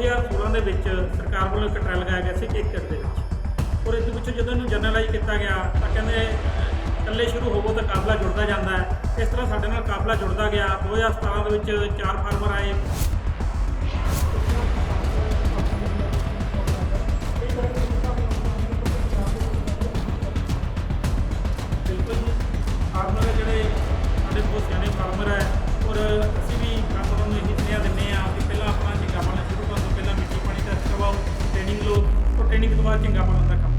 2016 ਦੇ ਵਿੱਚ ਸਰਕਾਰ ਵੱਲੋਂ ਇੱਕ ਟ੍ਰਾਇਲ ਲਗਾਇਆ ਗਿਆ ਸੀ ਇੱਕ ਦੇ ਵਿੱਚ। ਔਰ ਇਹਦੇ ਵਿੱਚ ਜਦੋਂ ਇਹਨੂੰ ਜਨਰਲਾਈਜ਼ ਕੀਤਾ ਗਿਆ, ਤਾਂ ਕਹਿੰਦੇ ਇਕੱਲੇ ਸ਼ੁਰੂ ਹੋਵੋ ਤਾਂ ਕਾਬਲਾ ਜੁੜਦਾ ਜਾਂਦਾ ਹੈ। ਇਸ ਤਰ੍ਹਾਂ ਸਾਡੇ ਨਾਲ ਕਾਬਲਾ ਜੁੜਦਾ ਗਿਆ। 2017 ਦੇ ਵਿੱਚ ਚਾਰ ਫਾਰਮਰ ਆਏ। ਟ੍ਰੇਨਿੰਗ ਤੋਂ ਬਾਅਦ ਚੰਗਾ ਪਾਲਣ ਦਾ ਕੰਮ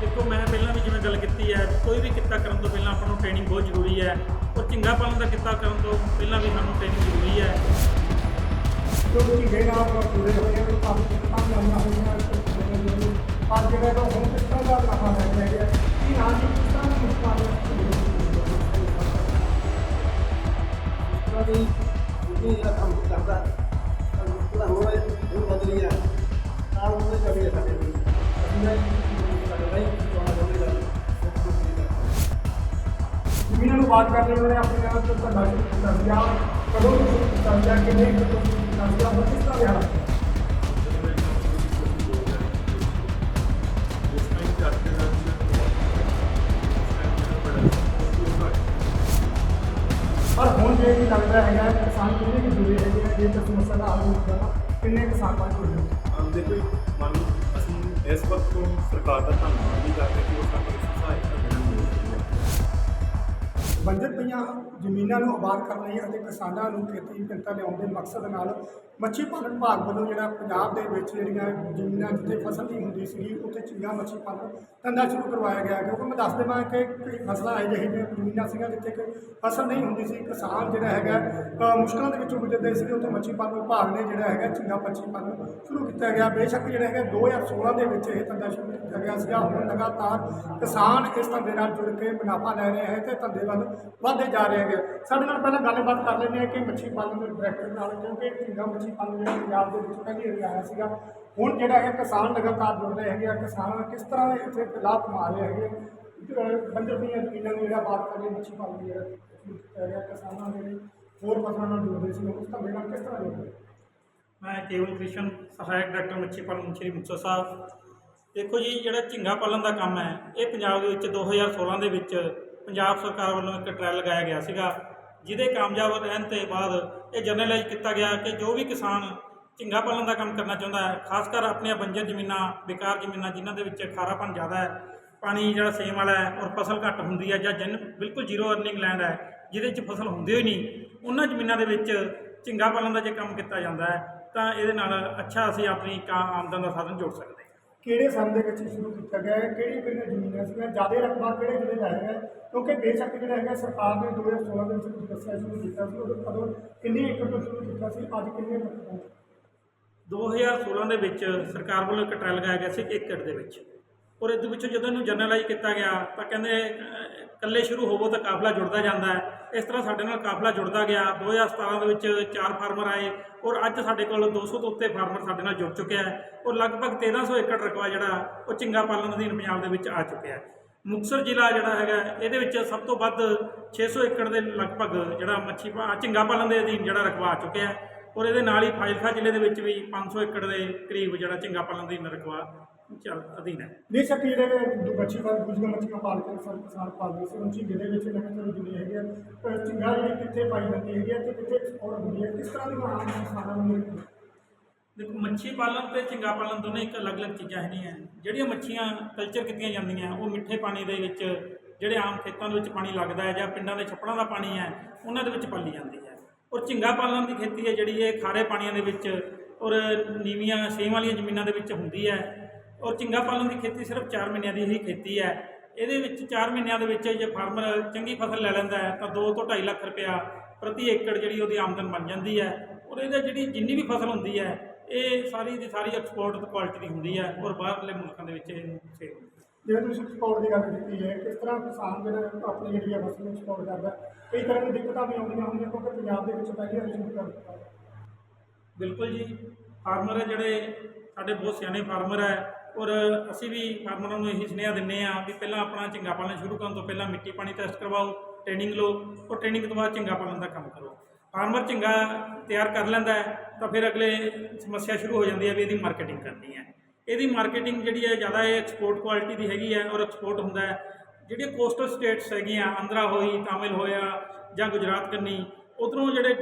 ਦੇਖੋ, ਮੈਂ ਪਹਿਲਾਂ ਵੀ ਜਿਵੇਂ ਗੱਲ ਕੀਤੀ ਹੈ, ਕੋਈ ਵੀ ਕਿੱਤਾ ਕਰਨ ਤੋਂ ਪਹਿਲਾਂ ਆਪਾਂ ਨੂੰ ਟ੍ਰੇਨਿੰਗ ਬਹੁਤ ਜ਼ਰੂਰੀ ਹੈ। ਔਰ ਚੰਗਾ ਪਾਲਣ ਦਾ ਕਿੱਤਾ ਕਰਨ ਤੋਂ ਪਹਿਲਾਂ ਵੀ ਸਾਨੂੰ ਟ੍ਰੇਨਿੰਗ ਜ਼ਰੂਰੀ ਹੈ। ਜੋ ਝੀਂਗੇ ਨਾਲ ਪੂਰੇ ਹੋਏ ਉਹ ਕਾਫੀ ਕੰਮ ਲਾਈਆਂ ਹੋਈਆਂ ਪਰ ਜਿਹੜਾ ਤਾਂ ਹੁਣ ਕਿਸ ਦਾ ਲਾਹਾ ਹੈ ਹੁਣ ਜੇ ਵੀ ਲੱਗਦਾ ਹੈਗਾ ਕਿਸਾਨ ਕਿੰਨੇ ਕੁ ਜੁੜੇ ਹੈਗੇ ਆ? ਜੇ ਤੁਸੀਂ ਮਸਲਾ ਦਾ ਹੱਲ ਨਹੀਂ ਕਰਨਾ ਕਿੰਨੇ ਕਿਸਾਨ ਬਾਅਦ ਜੁੜੇ ਦੇਖੋ ਜੀ, ਮੰਨ ਲਓ ਅਸੀਂ ਇਸ ਵਕਤ ਤੋਂ ਸਰਕਾਰ ਦਾ ਧੰਨਵਾਦ ਵੀ ਕਰਦੇ ਕਿ ਉਹ ਸਾਨੂੰ ਬੰਜਰ ਪਈਆਂ ਜ਼ਮੀਨਾਂ ਨੂੰ ਆਬਾਦ ਕਰਨ ਲਈ ਅਤੇ ਕਿਸਾਨਾਂ ਨੂੰ ਖੇਤੀ ਵਿਭਿੰਨਤਾ ਲਿਆਉਣ ਦੇ ਮਕਸਦ ਨਾਲ ਮੱਛੀ ਪਾਲਣ ਵਿਭਾਗ ਵੱਲੋਂ ਜਿਹੜਾ ਪੰਜਾਬ ਦੇ ਵਿੱਚ ਜਿਹੜੀਆਂ ਜ਼ਮੀਨਾਂ ਜਿੱਥੇ ਫਸਲ ਨਹੀਂ ਹੁੰਦੀ ਸੀਗੀ ਉੱਥੇ ਚੀਗਾ ਮੱਛੀ ਪਾਲਣ ਧੰਦਾ ਸ਼ੁਰੂ ਕਰਵਾਇਆ ਗਿਆ। ਕਿਉਂਕਿ ਮੈਂ ਦੱਸ ਦੇਵਾਂ ਕਿ ਕਈ ਫਸਲਾਂ ਇਹ ਜਿਹੇ ਜਿਹੀਆਂ ਜ਼ਮੀਨਾਂ ਸੀਗੀਆਂ ਜਿੱਥੇ ਕਿ ਫਸਲ ਨਹੀਂ ਹੁੰਦੀ ਸੀ। ਕਿਸਾਨ ਜਿਹੜਾ ਹੈਗਾ ਅ, ਮੁਸ਼ਕਲਾਂ ਦੇ ਵਿੱਚੋਂ ਗੁਜ਼ਰਦੇ ਸੀਗੇ। ਉੱਥੇ ਮੱਛੀ ਪਾਲਣ ਵਿਭਾਗ ਨੇ ਜਿਹੜਾ ਹੈਗਾ ਚੀਗਾ ਮੱਛੀ ਪਾਲਣ ਸ਼ੁਰੂ ਕੀਤਾ ਗਿਆ। ਬੇਸ਼ੱਕ ਜਿਹੜਾ ਹੈਗਾ 2016 ਦੇ ਵਿੱਚ ਇਹ ਧੰਦਾ ਸ਼ੁਰੂ ਕੀਤਾ ਗਿਆ ਸੀਗਾ। ਹੁਣ ਲਗਾਤਾਰ ਕਿਸਾਨ ਇਸ ਧੰਦੇ ਨਾਲ ਜੁੜ ਕੇ ਮੁਨਾਫਾ ਲੈ ਰਹੇ ਹੈ ਤੇ ਧੰਦੇ ਵੱਲ ਵਧਦੇ ਜਾ ਰਹੇ ਹੈਗੇ। ਸਾਡੇ ਨਾਲ ਪਹਿਲਾਂ ਗੱਲਬਾਤ ਕਰ ਲੈਂਦੇ ਹਾਂ ਕਿ ਮੱਛੀ ਪਾਲਣ ਦੇ ਡਾਇਰੈਕਟਰ ਨਾਲ, ਕਿਉਂਕਿ ਝੀਂਗਾ ਮੱਛੀ ਪਾਲਣ ਜਿਹੜਾ ਪੰਜਾਬ ਦੇ ਵਿੱਚ ਪਹਿਲੀ ਵਾਰੀ ਆਇਆ ਸੀਗਾ। ਹੁਣ ਜਿਹੜਾ ਹੈ ਕਿਸਾਨ ਲਗਾਤਾਰ ਜੁੜ ਰਹੇ ਹੈਗੇ ਆ, ਕਿਸਾਨ ਕਿਸ ਤਰ੍ਹਾਂ ਦੇ ਇੱਥੇ ਲਾਭ ਕਮਾ ਰਹੇ ਹੈਗੇ? ਅਹ ਬੰਜਰ ਦੀਆਂ ਜ਼ਮੀਨਾਂ ਨੂੰ ਜਿਹੜਾ ਬਾਤ ਕਰੀਏ ਮੱਛੀ ਪਾਲਣ ਦੀ ਜਿਹੜਾ ਕੀਤਾ ਗਿਆ ਕਿਸਾਨਾਂ ਦੇ ਹੋਰ ਫਸਲਾਂ ਨਾਲ ਜੁੜਦੇ ਸੀ, ਉਸ ਧੰਦੇ ਨਾਲ ਕਿਸ ਤਰ੍ਹਾਂ ਜੁੜਦੇ? ਮੈਂ ਕੇਵਲ ਕ੍ਰਿਸ਼ਨ, ਸਹਾਇਕ ਡਾਕਟਰ ਮੱਛੀ ਪਾਲਣ ਸ਼੍ਰੀ ਮੁਕਤਸਰ ਸਾਹਿਬ। ਦੇਖੋ ਜੀ, ਜਿਹੜਾ ਝੀਂਗਾ ਪਾਲਣ ਦਾ ਕੰਮ ਹੈ, ਇਹ ਪੰਜਾਬ ਦੇ ਵਿੱਚ 2016 ਦੇ ਵਿੱਚ ਪੰਜਾਬ ਸਰਕਾਰ ਵੱਲੋਂ ਇੱਕ ਟ੍ਰਾਇਲ ਲਗਾਇਆ ਗਿਆ ਸੀਗਾ, ਜਿਹਦੇ ਕਾਮਯਾਬ ਰਹਿਣ ਤੇ ਬਾਅਦ ਇਹ ਜਰਨਲਾਈਜ਼ ਕੀਤਾ ਗਿਆ ਕਿ ਜੋ ਵੀ ਕਿਸਾਨ ਝੀਂਗਾ ਪਾਲਣ ਦਾ ਕੰਮ ਕਰਨਾ ਚਾਹੁੰਦਾ ਹੈ, ਖਾਸ ਕਰ ਆਪਣੀਆਂ ਬੰਜਰ ਜ਼ਮੀਨਾਂ, ਬੇਕਾਰ ਜ਼ਮੀਨਾਂ, ਜਿਨ੍ਹਾਂ ਦੇ ਵਿੱਚ ਖਾਰਾਪਨ ਜ਼ਿਆਦਾ ਹੈ, ਪਾਣੀ ਜਿਹੜਾ ਸੇਮ ਵਾਲਾ ਹੈ ਔਰ ਫਸਲ ਘੱਟ ਹੁੰਦੀ ਹੈ ਜਾਂ ਜਿਨ ਬਿਲਕੁਲ ਜ਼ੀਰੋ ਅਰਨਿੰਗ ਲੈਂਡ ਹੈ, ਜਿਹਦੇ 'ਚ ਫਸਲ ਹੁੰਦੀ ਹੋਈ ਨਹੀਂ, ਉਹਨਾਂ ਜ਼ਮੀਨਾਂ ਦੇ ਵਿੱਚ ਝੀਂਗਾ ਪਾਲਣ ਦਾ ਜੇ ਕੰਮ ਕੀਤਾ ਜਾਂਦਾ ਹੈ, ਤਾਂ ਇਹਦੇ ਨਾਲ ਅੱਛਾ ਅਸੀਂ ਆਪਣੀ ਕਾ ਆਮਦਨ ਦਾ ਸਾਧਨ ਜੋੜ ਸਕਦੇ ਹਾਂ। ਕਿਹੜੇ ਸੰਨ ਦੇ ਵਿੱਚ ਸ਼ੁਰੂ ਕੀਤਾ ਗਿਆ ਹੈ ਕਿਹੜੀਆਂ ਕਿਹੜੀਆਂ ਜ਼ਮੀਨਾਂ ਸੀਗੀਆਂ ਜ਼ਿਆਦਾ ਰਕਬਾ ਕਿਹੜੇ ਜ਼ਿਲ੍ਹੇ ਦਾ ਹੈਗਾ ਕਿਉਂਕਿ ਬੇਸ਼ੱਕ ਜਿਹੜਾ ਹੈਗਾ ਸਰਕਾਰ ਨੇ 2016 ਦੇ ਵਿੱਚ ਤੁਸੀਂ ਦੱਸਿਆ ਸ਼ੁਰੂ ਕੀਤਾ ਸੀ, ਉਦੋਂ ਕਦੋਂ ਕਿੰਨੀ ਏਕੜ ਤੋਂ ਸ਼ੁਰੂ ਕੀਤਾ ਸੀ, ਅੱਜ ਕਿੰਨੇ ਤੱਕ ਪਹੁੰਚੇ 2016 ਦੇ ਵਿੱਚ ਸਰਕਾਰ ਵੱਲੋਂ ਇੱਕ ਟ੍ਰਾਇਲ ਲਗਾਇਆ ਗਿਆ ਸੀ ਇੱਕ ਏਕੜ ਦੇ ਵਿੱਚ। ਔਰ ਇਹਦੇ ਵਿੱਚੋਂ ਜਦੋਂ ਇਹਨੂੰ ਜਰਨਲਾਈਜ਼ ਕੀਤਾ ਗਿਆ, ਤਾਂ ਕਹਿੰਦੇ ਇਕੱਲੇ ਸ਼ੁਰੂ ਹੋਵੋ ਤਾਂ ਕਾਫਲਾ ਜੁੜਦਾ ਜਾਂਦਾ ਹੈ। ਇਸ ਤਰ੍ਹਾਂ ਸਾਡੇ ਨਾਲ ਕਾਫਲਾ ਜੁੜਦਾ ਗਿਆ। 2017 ਦੇ ਵਿੱਚ ਚਾਰ ਫਾਰਮਰ ਆਏ ਔਰ ਅੱਜ ਸਾਡੇ ਕੋਲ 200 ਤੋਂ ਉੱਤੇ ਫਾਰਮਰ ਸਾਡੇ ਨਾਲ ਜੁੜ ਚੁੱਕਿਆ ਹੈ ਔਰ ਲਗਭਗ 1300 ਏਕੜ ਰਕਬਾ ਜਿਹੜਾ ਉਹ ਝਿੰਗਾ ਪਾਲਣ ਅਧੀਨ ਪੰਜਾਬ ਦੇ ਵਿੱਚ ਆ ਚੁੱਕਿਆ ਹੈ। ਮੁਕਤਸਰ ਜ਼ਿਲ੍ਹਾ ਜਿਹੜਾ ਹੈਗਾ, ਇਹਦੇ ਵਿੱਚ ਸਭ ਤੋਂ ਵੱਧ 600 ਏਕੜ ਦੇ ਲਗਭਗ ਜਿਹੜਾ ਮੱਛੀ ਪਾ- ਪਾਲਣ ਦੇ ਅਧੀਨ ਜਿਹੜਾ ਰਕਬਾ ਆ ਚੁੱਕਿਆ ਹੈ ਔਰ ਇਹਦੇ ਨਾਲ ਹੀ ਫਾਜ਼ਿਲਕਾ ਜ਼ਿਲ੍ਹੇ ਦੇ ਵਿੱਚ ਵੀ 500 ਏਕੜ ਦੇ ਕਰੀਬ ਜਿਹੜਾ ਝੀਂਗਾ ਪਾਲਣ ਅਧੀਨ ਰਕਬਾ ਚੱਲ ਅਧੀਨ ਹੈ। ਬੇਸ਼ੱਕ ਜਿਹੜੇ ਦੂ- ਮੱਛੀ ਪਾਲ ਦੂਜੀਆਂ ਮੱਛੀਆਂ ਪਾਲ ਕੇ ਸਰ ਕਿਸਾਨ ਪਾਲਦੇ ਸੀ। ਉਹਨਾਂ ਝੀਂਗੇ ਦੇ ਵਿੱਚ ਲਗਾਤਾਰ ਜੁੜੇ ਹੈਗੇ ਆ ਅਹ ਝੀਂਗਾ ਜਿਹੜੀ ਕਿੱਥੇ ਪਾਈ ਜਾਂਦੀ ਹੈਗੀ ਆ ਤੇ ਕਿੱਥੇ ਐਕਸਪੋਰਟ ਹੁੰਦੀ ਹੈ ਕਿਸ ਤਰ੍ਹਾਂ ਦੀ ਆਮ ਕਿਸਾਨਾਂ ਨੂੰ ਮਿਲਦੀ ਹੈ? ਦੇਖੋ ਮੱਛੀ ਪਾਲਣ ਤੇ ਝਿੰਗਾ ਪਾਲਣ ਦੋਨੇ ਇੱਕ ਅਲੱਗ-ਅਲੱਗ ਚੀਜ਼ਾਂ ਹੈਗੀਆਂ। ਜਿਹੜੀਆਂ ਮੱਛੀਆਂ ਕਲਚਰ ਕੀਤੀਆਂ ਜਾਂਦੀਆਂ ਉਹ ਮਿੱਠੇ ਪਾਣੀ ਦੇ ਵਿੱਚ ਜਿਹੜੇ ਆਮ ਖੇਤਾਂ ਦੇ ਵਿੱਚ ਪਾਣੀ ਲੱਗਦਾ ਹੈ ਜਾਂ ਪਿੰਡਾਂ ਦੇ ਛੱਪੜਾਂ ਦਾ ਪਾਣੀ ਹੈ ਉਹਨਾਂ ਦੇ ਵਿੱਚ ਪਾਲੀ ਜਾਂਦੀ ਹੈ। ਔਰ ਝਿੰਗਾ ਪਾਲਣ ਦੀ ਖੇਤੀ ਹੈ ਜਿਹੜੀ ਇਹ ਖਾਰੇ ਪਾਣੀਆਂ ਦੇ ਵਿੱਚ ਔਰ ਨੀਵੀਆਂ ਛੇਮ ਵਾਲੀਆਂ ਜ਼ਮੀਨਾਂ ਦੇ ਵਿੱਚ ਹੁੰਦੀ ਹੈ। ਔਰ ਝਿੰਗਾ ਪਾਲਣ ਦੀ ਖੇਤੀ ਸਿਰਫ 4 ਮਹੀਨਿਆਂ ਦੀ ਹੀ ਖੇਤੀ ਹੈ। ਇਹਦੇ ਵਿੱਚ 4 ਮਹੀਨਿਆਂ ਦੇ ਵਿੱਚ ਜੇ ਫਾਰਮਰ ਚੰਗੀ ਫਸਲ ਲੈ ਲੈਂਦਾ ਹੈ ਤਾਂ 2 ਤੋਂ 2.5 ਲੱਖ ਰੁਪਇਆ ਪ੍ਰਤੀ ਏਕੜ ਜਿਹੜੀ ਉਹਦੀ ਆਮਦਨ ਬਣ ਜਾਂਦੀ ਹੈ। ਔਰ ਇਹਦੇ ਜਿਹੜੀ ਜਿੰਨੀ ਵੀ ਫਸਲ ਹੁੰਦੀ ਹੈ ਇਹ ਸਾਰੀ ਦੀ ਸਾਰੀ ਐਕਸਪੋਰਟ ਕੁਆਲਿਟੀ ਦੀ ਹੁੰਦੀ ਹੈ ਔਰ ਬਾਹਰਲੇ ਮੁਲਕਾਂ ਦੇ ਵਿੱਚ ਇਹਨੂੰ ਸੇਲ ਹੁੰਦੀ ਹੈ। ਜਿਵੇਂ ਤੁਸੀਂ ਐਕਸਪੋਰਟ ਦੀ ਗੱਲ ਕੀਤੀ ਹੈ ਕਿਸ ਤਰ੍ਹਾਂ ਕਿਸਾਨ ਜਿਹੜਾ ਆਪਣੀ ਜਿਹੜੀ ਹੈ ਫਸਲ ਨੂੰ ਐਕਸਪੋਰਟ ਕਰਦਾ ਹੈ, ਕਈ ਤਰ੍ਹਾਂ ਦੀ ਦਿੱਕਤਾਂ ਵੀ ਆਉਂਦੀਆਂ ਹੁੰਦੀਆਂ ਕਿਉਂਕਿ ਪੰਜਾਬ ਦੇ ਵਿੱਚ ਪਹਿਲੀ ਵਾਰ ਸ਼ੁਰੂ ਕਰ ਦਿੱਤਾ। ਬਿਲਕੁਲ ਜੀ। ਫਾਰਮਰ ਹੈ ਜਿਹੜੇ ਸਾਡੇ ਬਹੁਤ ਸਿਆਣੇ ਫਾਰਮਰ ਹੈ ਔਰ ਅਸੀਂ ਵੀ ਫਾਰਮਰਾਂ ਨੂੰ ਇਹੀ ਸੁਨੇਹਾ ਦਿੰਨੇ ਆ ਵੀ ਪਹਿਲਾਂ ਆਪਣਾ ਝਿੰਗਾ ਪਾਲਣ ਸ਼ੁਰੂ ਕਰਨ ਤੋਂ ਪਹਿਲਾਂ ਮਿੱਟੀ ਪਾਣੀ ਟੈਸਟ ਕਰਵਾਓ ਟ੍ਰੇਨਿੰਗ ਲਓ ਔਰ ਟ੍ਰੇਨਿੰਗ ਤੋਂ ਬਾਅਦ ਚੰਗਾ ਪਾਲਣ ਦਾ ਕੰਮ ਕਰੋ। ਫਾਰਮਰ ਚੰਗਾ ਤਿਆਰ ਕਰ ਲੈਂਦਾ ਤਾਂ ਫਿਰ ਅਗਲੇ ਸਮੱਸਿਆ ਸ਼ੁਰੂ ਹੋ ਜਾਂਦੀ ਹੈ ਵੀ ਇਹਦੀ ਮਾਰਕੀਟਿੰਗ ਕਰਨੀ ਹੈ। ਇਹਦੀ ਮਾਰਕੀਟਿੰਗ ਜਿਹੜੀ ਹੈ ਜ਼ਿਆਦਾ ਇਹ ਐਕਸਪੋਰਟ ਕੁਆਲਿਟੀ ਦੀ ਹੈਗੀ ਹੈ ਔਰ ਐਕਸਪੋਰਟ ਹੁੰਦਾ ਹੈ। ਜਿਹੜੀਆਂ ਕੋਸਟਲ ਸਟੇਟਸ ਹੈਗੀਆਂ, ਆਂਧਰਾ ਹੋਈ, ਤਾਮਿਲ ਹੋਇਆ ਜਾਂ ਗੁਜਰਾਤ ਕੰਨੀ, ਉਧਰੋਂ ਜਿਹੜੇ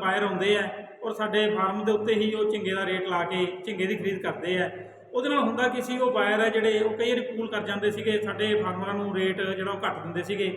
ਬਾਇਰ ਆਉਂਦੇ ਆ ਔਰ ਸਾਡੇ ਫਾਰਮ ਦੇ ਉੱਤੇ ਹੀ ਉਹ ਝਿੰਗੇ ਦਾ ਰੇਟ ਲਾ ਕੇ ਝਿੰਗੇ ਦੀ ਖਰੀਦ ਕਰਦੇ ਆ ਉਹਦੇ ਨਾਲ ਹੁੰਦਾ ਕੀ ਸੀ, ਉਹ ਵਾਇਰ ਹੈ ਜਿਹੜੇ, ਉਹ ਕਈ ਵਾਰੀ ਪੂਲ ਕਰ ਜਾਂਦੇ ਸੀਗੇ, ਸਾਡੇ ਫਾਰਮਰਾਂ ਨੂੰ ਰੇਟ ਜਿਹੜਾ ਉਹ ਘੱਟ ਦਿੰਦੇ ਸੀਗੇ।